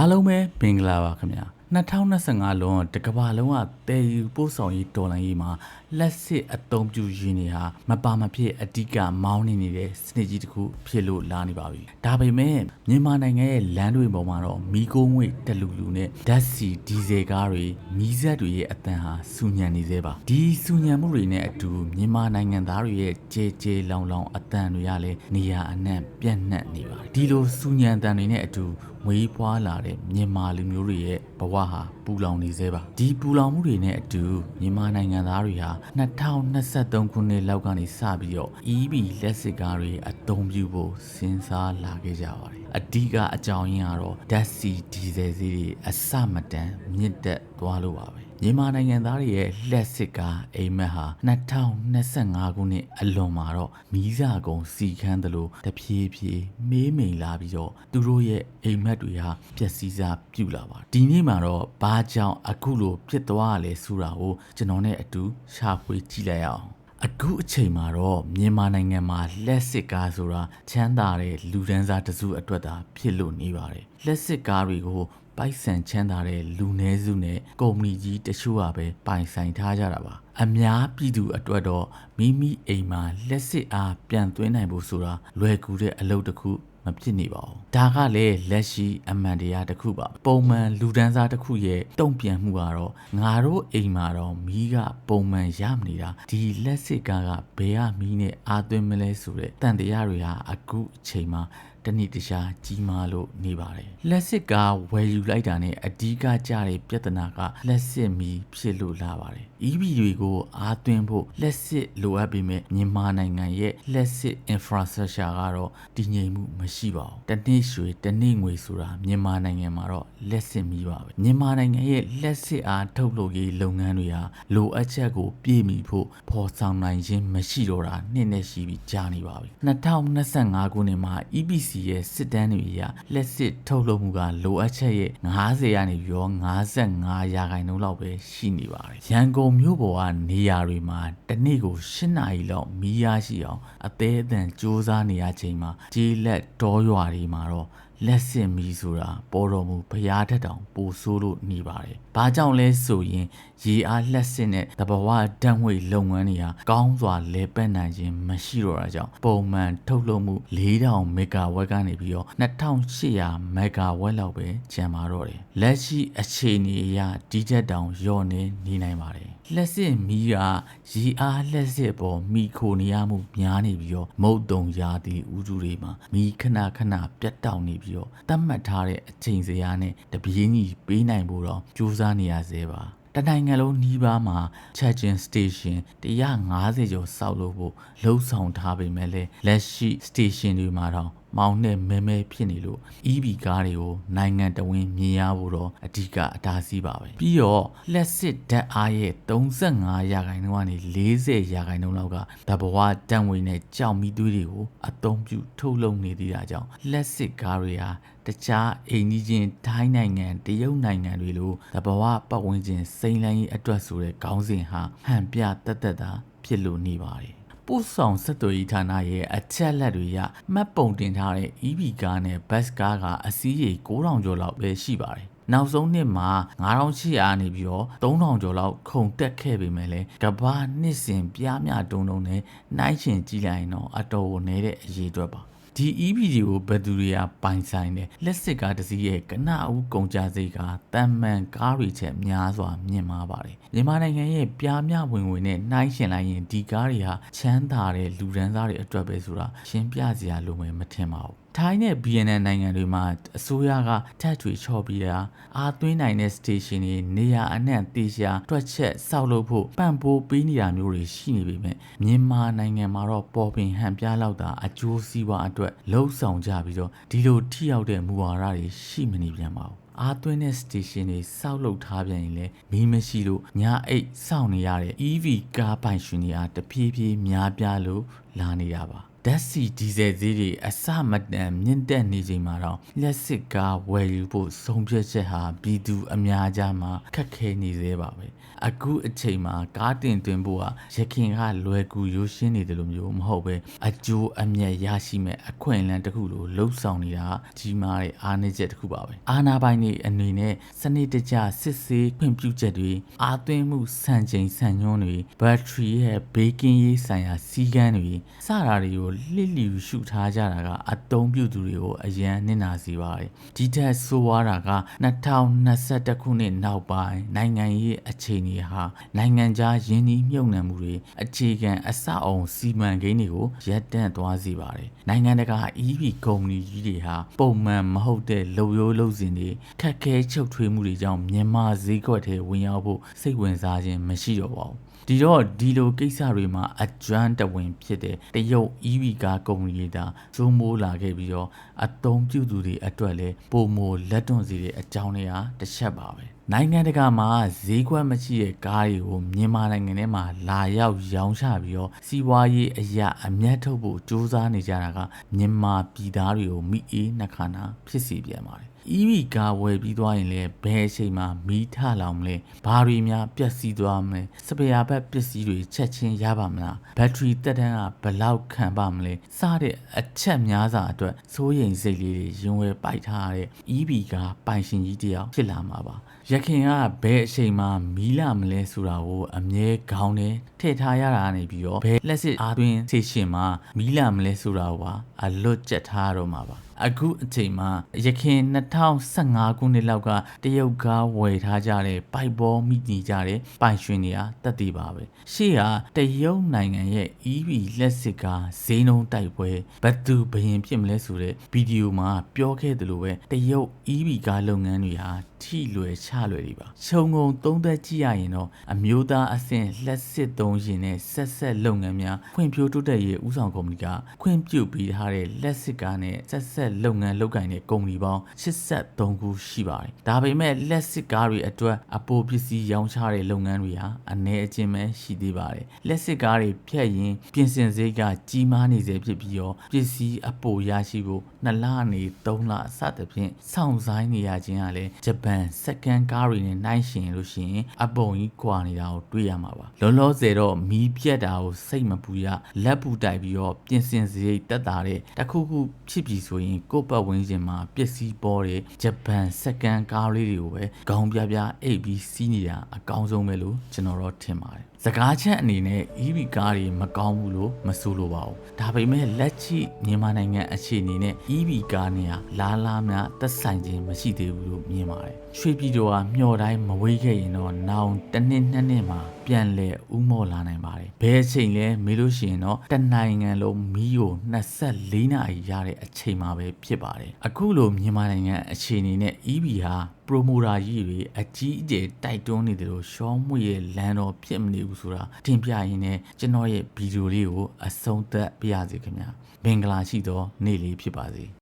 အားလုံးပဲမင်္ဂလာပါခင်ဗျာ2025လုံးတကဘာလုံးကတဲယူပို့ဆောင်ရေးဒေါ်လာရေးမှာလက်စစ်အသုံးပြုရင်းနေဟာမပါမဖြစ်အဓိကမောင်းနေနေတဲ့စနစ်ကြီးတစ်ခုဖြစ်လို့လာနေပါပြီဒါပေမဲ့မြန်မာနိုင်ငံရဲ့လမ်းတွေပေါ်မှာတော့မီးကုန်းငွေတလူလူနဲ့ဓာတ်ဆီဒီဇယ်ကားတွေမီးစက်တွေရဲ့အတန်ဟာစူညံနေသေးပါဒီစူညံမှုတွေနဲ့အတူမြန်မာနိုင်ငံသားတွေရဲ့ကြေကြေလောင်လောင်အတန်တွေကလည်းနေရာအနှံ့ပြန့်နှံ့နေပါတယ်ဒီလိုစူညံတန်တွေနဲ့အတူမွေးဖွားလာတဲ့မြန်မာလူမျိုးတွေရဲ့ဘဝဟာပူလောင်နေသေးပါဒီပူလောင်မှုတွေနဲ့အတူမြန်မာနိုင်ငံသားတွေဟာ2023ခုနှစ်လောက်ကနေစပြီးတော့ EV လက်စစ်ကားတွေအသုံးပြုဖို့စဉ်းစားလာခဲ့ကြပါတယ်အဓိကအကြောင်းရင်းကတော့ဓာတ်ဆီဒီဇယ်ဈေးတွေအစမတန်မြင့်တက်သွားလို့ပါပဲ မြန်မာနိုင်ငံသားတွေရဲ့လက်စစ်ကားအိမ်မက်ဟာ2025ခုနှစ်အလွန်မှာတော့မီးစာကုံစီခန်းသလိုတဖြည်းဖြည်းမေးမိန်လာပြီးတော့သူတို့ရဲ့အိမ်မက်တွေဟာပျက်စီးစားပြုတ်လာပါတယ်ဒီနေ့မှာတော့ဘာကြောင့်အခုလိုဖြစ်သွားရလဲဆိုတာကိုကျွန်တော်နဲ့အတူရှာဖွေကြည့်လိုက်ရအောင်အခုအချိန်မှာတော့မြန်မာနိုင်ငံမှာလက်စစ်ကားဆိုတာချမ်းသာတဲ့လူဒန်းစားတစုအတွက်သာဖြစ်လို့နေပါတယ်လက်စစ်ကားတွေကို ပိုက်ဆံချမ်းသာတဲ့လူနည်းစုနဲ့ကုမ္ပဏီကြီးတချို့ကပဲပိုင်ဆိုင်ထားကြတာပါအများပြည်သူအတွက်တော့မိမိအိမ်မှာလက်စစ်အားပြန်သွင်းနိုင်ဖို့ဆိုတာလွယ်ကူတဲ့အလုပ်တစ်ခုမဖြစ်နေပါဘူးဒါကလည်းလက်ရှိအမှန်တရားတစ်ခုပါပုံမှန်လူဒန်းစားတစ်ခုရဲ့တုံ့ပြန်မှုကတော့ငါတို့အိမ်မှာတော့မီးကပုံမှန်ရမနေတာဒီလက်စစ်ကားကဘယ်ကမီးနဲ့အာသွင်းမလဲဆိုတဲ့တန်တရားတွေဟာအခုအချိန်မှာတနည်းတခြားကြီးမားလို့နေပါတယ်လက်စစ်ကားဝယ်ယူလိုက်တာနဲ့အဓိကကြတဲ့ပြဿနာကလက်စစ်မီးဖြစ်လို့လာပါတယ် EV တွေကိုအားသွင်းဖို့လက်စစ်လိုအပ်ပေမဲ့မြန်မာနိုင်ငံရဲ့လက်စစ် infrastructure ကတော့တည်ငြိမ်မှုမရှိပါဘူးတနေ့ရွှေတနေ့ငွေဆိုတာမြန်မာနိုင်ငံမှာတော့လက်စစ်မီးပါပဲမြန်မာနိုင်ငံရဲ့လက်စစ်အားထုတ်လုပ်ရေးလုပ်ငန်းတွေဟာလိုအပ်ချက်ကိုပြည့်မီဖို့ဖော်ဆောင်နိုင်ခြင်းမရှိတော့တာနှစ်နဲ့ရှိပြီးကြာနေပါပြီ2025ခုနှစ်မှာ EPC ရဲ့စစ်တမ်းတွေအရလက်စစ်ထုတ်လုပ်မှုကလိုအပ်ချက်ရဲ့90ရာနေပြီးတော့55ရာခိုင်နှုန်းလောက်ပဲရှိနေပါတယ်ရန်ကုန်မြို့ပေါ်ကနေရာတွေမှာတစ်နေ့ကို10နာရီလောက်မီးရရှိအောင်အသေးအတန်စူးစမ်းနေရချိန်မှာကြေးလက်တောရွာတွေမှာတော့ လက်စင်မီဆိုတာပေါ်တော်မူဘုရားထက်တောင်ပိုဆိုးလို့နေပါတယ်။ဘာကြောင့်လဲဆိုရင်ရေအားလက်စင်နဲ့တဘဝဓာတ်ငွေလုပ်ငန်းတွေဟာကောင်းစွာလဲပတ်နိုင်ခြင်းမရှိတော့တာကြောင့်ပုံမှန်ထုတ်လုပ်မှု4000မဂါဝက်ကနေပြီးတော့2800မဂါဝက်လောက်ပဲကျန်ပါတော့တယ်။လက်ရှိအခြေအနေအရဒီချက်တောင်လျော့နေနေနိုင်ပါတယ်။ လက်စစ်မီးကရေအားလက်စစ်ပေါ်မိခိုနေရမှုများနေပြီးတော့မုတ်တုံရာသီဥတုတွေမှာမီးခဏခဏပြတ်တောက်နေပြီးတော့တတ်မှတ်ထားတဲ့အချိန်စရာနဲ့တပြေးညီပေးနိုင်ဖို့တော့ကြိုးစားနေရသေးပါတနိုင်ငံလုံးနှီးပါးမှာ charging station 150ကျော်စောက်လို့ဖို့လှုပ်ဆောင်ထားပေမဲ့လည်းလက်ရှိ station တွေမှာတော့ မောင်နဲ့မဲမဲဖြစ်နေလို့ EV ကားတွေကိုနိုင်ငံတော်ဝင်မြင်ရဖို့တော့အဓိကအတားဆီးပါပဲပြီးတော့လက်စစ်ဓာတ်အားရဲ့35ရာခိုင်နှုန်းကနေ40ရာခိုင်နှုန်းလောက်ကတဘဝတန်ဝေနဲ့ကြောက်မီသွေးတွေကိုအသုံးပြုထုတ်လုပ်နေသေးတာကြောင့်လက်စစ်ကားတွေဟာတခြားအိမ်ကြီးချင်းထိုင်းနိုင်ငံတရုတ်နိုင်ငံတွေလိုတဘဝပတ်ဝန်းကျင်စိမ့်လန်းရေးအတွက်ဆိုတဲ့ခေါင်းစဉ်ဟာဟန်ပြတက်တက်တာဖြစ်လို့နေပါတယ် ပို့ဆောင်ဆက်သွယ်ရေးဌာနရဲ့အချက်လက်တွေရမှတ်ပုံတင်ထားတဲ့ EV ကားနဲ့ bus ကားကအစီးရေ9000ကျော်လောက်ပဲရှိပါတယ်။နောက်ဆုံးနှစ်မှာ9800နေပြီးတော့3000ကျော်လောက်ခုန်တက်ခဲ့ပေမဲ့လည်းကဘာနှစ်စဉ်ပြားမြတုံတုံနဲ့နိုင်ရှင်ကြည့်လိုက်ရင်တော့အတော်ကိုနည်းတဲ့အရေးအတွက်ပါ။ ဒီ EV ကိုဘယ်သူတွေကပိုင်ဆိုင်တယ်လက်စစ်ကားတစ်စီးရဲ့ကနအူးကုန်ကြစိတ်ကတန်မှန်ကားတွေချက်များစွာမြင့်မားပါတယ်မြန်မာနိုင်ငံရဲ့ပြားမြဝင်ဝင်နဲ့နှိုင်းရှင်လိုက်ရင်ဒီကားတွေဟာချမ်းသာတဲ့လူဒန်းစားတွေအတွက်ပဲဆိုတာရှင်းပြစရာလိုမယ်မထင်ပါဘူးထိုင်းနဲ့ BNN နိုင်ငံတွေမှာအစိုးရကထက်ထွေချော့ပြီးတာအာသွင်းနိုင်တဲ့ station တွေနေရာအနှံ့တေရှာတွက်ချက်စောက်လုပ်ဖို့ပံ့ပိုးပေးနေတာမျိုးတွေရှိနေပေမဲ့မြန်မာနိုင်ငံမှာတော့ပေါ်ပင်ဟန်ပြလောက်တာအကျိုးစီးပွားအတွက်လှုပ်ဆောင်ကြပြီးတော့ဒီလိုထိရောက်တဲ့မူဝါဒတွေရှိမနေပြန်ပါဘူးအားသွင်းတဲ့ station တွေစောက်လုပ်ထားပြန်ရင်လည်းမီးမရှိလို့ညာအိတ်စောင့်နေရတဲ့ EV ကားပိုင်ရှင်တွေအားတဖြည်းဖြည်းများပြားလို့လာနေတာပါ ဓဓာတ်ဆီဒီဇယ်ဈေးတွေအစမတန်မြင့်တက်နေချိန်မှာတော့လျှက်စစ်ကားဝယ်ယူဖို့ဆုံးဖြတ်ချက်ဟာပြည်သူအများကြားမှာခက်ခဲနေသေးပါပဲအခုအချိန်မှာကားတင်သွင်းဖို့ဟာရခင်ကလွယ်ကူရိုးရှင်းနေတယ်လို့မျိုးမဟုတ်ပဲအကျိုးအမြတ်ရရှိမဲ့အခွင့်အလမ်းတစ်ခုလိုလှုပ်ဆောင်နေတာကြီးမားတဲ့အားနည်းချက်တစ်ခုပါပဲအာနာပိုင်နေအနေနဲ့စနစ်တကျစစ်ဆေးခွင့်ပြုချက်တွေအာသွင်းမှုစံချိန်စံညွှန်းတွေဘက်ထရီရဲ့ဘေးကင်းရေးဆိုင်ရာစီးကမ်းတွေစတာတွေကိုလှစ်လျူရှုထားကြတာကအတုံးပြုသူတွေကိုအရန်နစ်နာစေပါတယ်ဒီထက်ဆိုးဝါးတာက2021ခုနှစ်နောက်ပိုင်းနိုင်ငံရေးအခြေအနေဟာနိုင်ငံခြားယင်းနှီးမြှုပ်နှံမှုတွေအခြေခံအဆောက်အုံစီမံကိန်းတွေကိုရပ်တန့်သွားစေပါတယ်နိုင်ငံတကာ EV ကုမ္ပဏီကြီးတွေဟာပုံမှန်မဟုတ်တဲ့လုံရိုးလုံစင်တွေခက်ခဲချုပ်ထွေးမှုတွေကြောင့်မြန်မာဈေးကွက်ထဲဝင်ရောက်ဖို့စိတ်ဝင်စားခြင်းမရှိတော့ပါဘူး ဒီတော့ဒီလိုကိစ္စတွေမှာအကျွမ်းတဝင်ဖြစ်တဲ့တရုတ် EV ကားကုမ္ပဏီတွေဒါဇိုးမိုးလာခဲ့ပြီးတော့အသုံးပြုသူတွေအတွက်လည်းပုံမလက်တွန့်စီတဲ့အကြောင်းတွေဟာတစ်ချက်ပါပဲနိုင်ငံတကာမှာဈေးကွက်မရှိတဲ့ကားတွေကိုမြန်မာနိုင်ငံထဲမှာလာရောက်ရောင်းချပြီးတော့စီးပွားရေးအရာအမျက်ထုတ်ဖို့စ조사နေကြတာကမြန်မာပြည်သားတွေကိုမိအေးနှခါနာဖြစ်စီပြန်ပါတယ် EV ကားဝယ်ပြီးသွားရင်လည်းဘယ်အချိန်မှမီးထလောင်မလဲဘာတွေများပျက်စီးသွားမလဲစပယ်ယာဘက်ပစ္စည်းတွေချက်ချင်းရပါမလားဘက်ထရီတက်တန်းကဘယ်လောက်ခံပါမလဲစတဲ့အချက်များစွာအတွက်စိုးရိမ်စိတ်လေးတွေရင်ဝယ်ပိုက်ထားတဲ့ EV ကားပိုင်ရှင်ကြီးတယောက်ဖြစ်လာမှာပါ ရခင်ကဘယ်အချိန်မှမီးလာမလဲဆိုတာကိုအမြဲခေါင်းနဲ့ထည့်ထားရတာနေပြီးတော့ဘယ်လက်စစ်အားသွင်းဆေရှင်မှာမီးလာမလဲဆိုတာကိုပါအလွတ်ကျက်ထားတော့မှာပါအခုအချိန်မှာရခင်2015ခုနှစ်လောက်ကတရုတ်ကားဝယ်ထားကြတဲ့ပိုက်ဘောမိနေကြတဲ့ပိုင်ရှင်တွေကတက်တည်ပါပဲရှေ့ကတရုတ်နိုင်ငံရဲ့ EV လက်စစ်ကားဈေးနှုန်းတိုက်ပွဲဘတ်သူဘယင်ဖြစ်မလဲဆိုတဲ့ဗီဒီယိုမှာပြောခဲ့သလိုပဲတရုတ် EV ကားလုပ်ငန်းတွေဟာထိလွယ်ချလွယ်တွေပါခြုံငုံသုံးသက်ကြည့်ရရင်တော့အမျိုးသားအဆင့်လက်စစ်သုံးရင်နဲ့ဆက်ဆက်လုပ်ငန်းများဖွံ့ဖြိုးတိုးတက်ရေးဦးဆောင်ကုမ္ပဏီကခွင့်ပြုပေးထားတဲ့လက်စစ်ကားနဲ့ဆက်ဆက်လုပ်ငန်းလုပ်ကိုင်တဲ့ကုမ္ပဏီပေါင်း83ခုရှိပါတယ်ဒါပေမဲ့လက်စစ်ကားတွေအတွက်အပိုပစ္စည်းရောင်းချတဲ့လုပ်ငန်းတွေဟာအ ਨੇ အချင်းပဲရှိသေးပါတယ်လက်စစ်ကားတွေဖြတ်ရင်ပြင်ဆင်စရိတ်ကကြီးမားနေစေဖြစ်ပြီးတော့ပစ္စည်းအပိုရရှိဖို့2လနေ3လစသဖြင့်စောင့်ဆိုင်းနေရခြင်းကလည်းဂျပန်စက္ကန့်ကားတွေနဲ့နှိုင်းယှဉ်လို့ရှိရင်အပုံကြီးကွာနေတာကိုတွေ့ရမှာပါလောလောဆယ်တော့မီးပြတ်တာကိုစိတ်မပူရလက်ပူတိုက်ပြီးတော့ပြင်ဆင်စရိတ်တက်တာတဲ့တခုခုဖြစ်ပြီဆိုရင်ကိုယ့်ပတ်ဝန်းကျင်မှာပစ္စည်းပေါ်တဲ့ဂျပန်စက္ကန့်ကားလေးတွေကိုပဲခေါင်းပြပြအိပ်ပြီးစီးနေတာအကောင်းဆုံးပဲလို့ကျွန်တော်တော့ထင်ပါတယ်စကားချက်အနေနဲ့ EV ကားတွေမကောင်းဘူးလို့မဆိုလိုပါဘူးဒါပေမဲ့လက်ရှိမြန်မာနိုင်ငံအခြေအနေနဲ့ EV ကားနေရလားလားများသက်ဆိုင်ခြင်းမရှိသေးဘူးလို့မြင်ပါတယ်ရွှေပြည်တော်ကမျှော်တိုင်းမဝေးခဲ့ရင်တော့နောင်တစ်နှစ်နှစ်နှစ်မှာပြန်လဲဥမော်လာနိုင်ပါတယ်ဘယ်အချိန်လဲမေးလို့ရှိရင်တော့တနိုင်ငံလုံးမီးကို24နာရီရတဲ့အချိန်မှာပဲဖြစ်ပါတယ်အခုလိုမြန်မာနိုင်ငံအခြေအနေနဲ့ EV ဟာပရိုမိုတာကြီးတွေအကြီးအကျယ်တိုက်တွန်းနေတယ်လို့ရှောင်းမွေရဲ့လမ်းတော်ဖြစ်မနေဘူးဆိုတာတင်ပြရင်းနဲ့ကျွန်တော်ရဲ့ဗီဒီယိုလေးကိုအဆုံးသတ်ပြရစီခင်ဗျာမင်္ဂလာရှိသောနေ့လေးဖြစ်ပါစေ